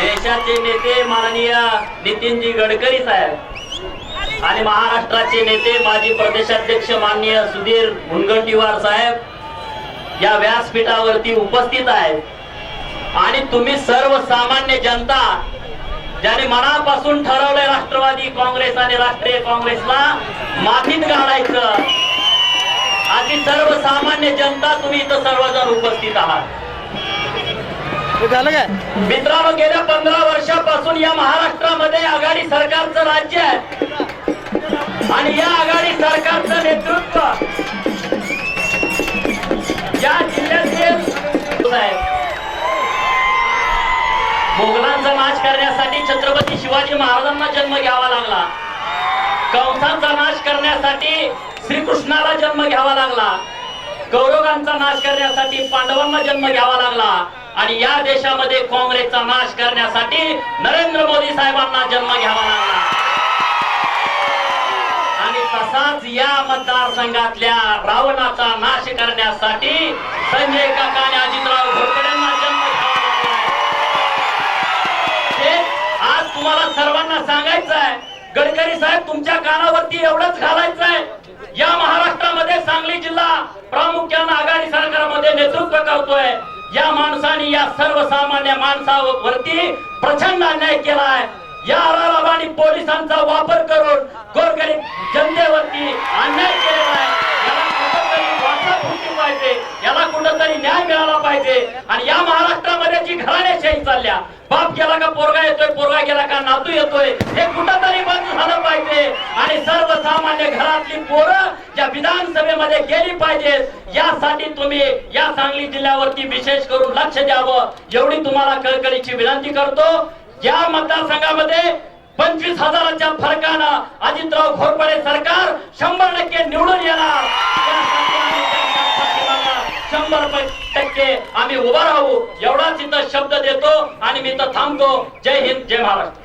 देशाचे नेते माननीय नितीनजी गडकरी साहेब आणि महाराष्ट्राचे नेते माजी प्रदेशाध्यक्ष माननीय सुधीर मुनगंटीवार साहेब या व्यासपीठावरती उपस्थित आहेत. आणि तुम्ही सर्वसामान्य जनता ज्याने मनापासून ठरवलंय राष्ट्रवादी काँग्रेस आणि राष्ट्रीय काँग्रेसला मातीत घालायचं अशी सर्वसामान्य जनता तुम्ही इथं सर्वजण उपस्थित आहात. हे झालं काय? मित्रांनो गेल्या पंधरा वर्षापासून या महाराष्ट्रामध्ये आघाडी सरकारचं राज्य आहे. आणि या आघाडी सरकारचं नेतृत्व या जिल्ह्यातील आहे. मोगलांचा नाश करण्यासाठी छत्रपती शिवाजी महाराजांना जन्म घ्यावा लागला. कंसांचा नाश करण्यासाठी श्रीकृष्णाला जन्म घ्यावा लागला. कौरवांचा नाश करण्यासाठी पांडवांना जन्म घ्यावा लागला. आणि या देशामध्ये काँग्रेसचा नाश करण्यासाठी नरेंद्र मोदी साहेबांना जन्म घ्यावा लागला. आणि तसाच या मतदारसंघातल्या रावणाचा नाश करण्यासाठी संजय काका आणि अजितराव घोरपड्यांना जन्म घ्यावा लागलाय आज तुम्हाला सर्वांना सांगायचं आहे. गडकरी साहेब तुमच्या कानावरती एवढंच घालायचं आहे. या महाराष्ट्रामध्ये सांगली जिल्हा प्रामुख्यानं आघाडी सरकारमध्ये नेतृत्व करतोय. या माणसाने या सर्वसामान्य माणसावरती प्रचंड अन्याय केला आहे या आराराम आणि पोलिसांचा वापर करून गोरगरीब जनतेवरती अन्याय केलेला आहे. याला कुठंतरी वाचा फुटली पाहिजे याला कुठंतरी न्याय मिळाला पाहिजे. आणि या महाराष्ट्रामध्ये जी घराण्याशाही चालल्या बाप गेला का पोरगा येतोय पोरगा गेला का नातू येतोय हे कुठंतरी बंद झालं पाहिजे. आणि सर्वसामान्य घरातली पोरं विधानसभेमध्ये गेली पाहिजे. यासाठी तुम्ही या सांगली जिल्ह्यावरती विशेष करून लक्ष द्यावं. एवढी तुम्हाला कळकळीची विनंती करतो. या मतदारसंघामध्ये पंचवीस हजाराच्या फरकानं अजितराव घोरपडे सरकार शंभर टक्के निवडून येणार. शंभर टक्के आम्ही उभा राहू. एवढाच इथं शब्द देतो आणि मी इथं थांबतो. जय हिंद जय महाराष्ट्र.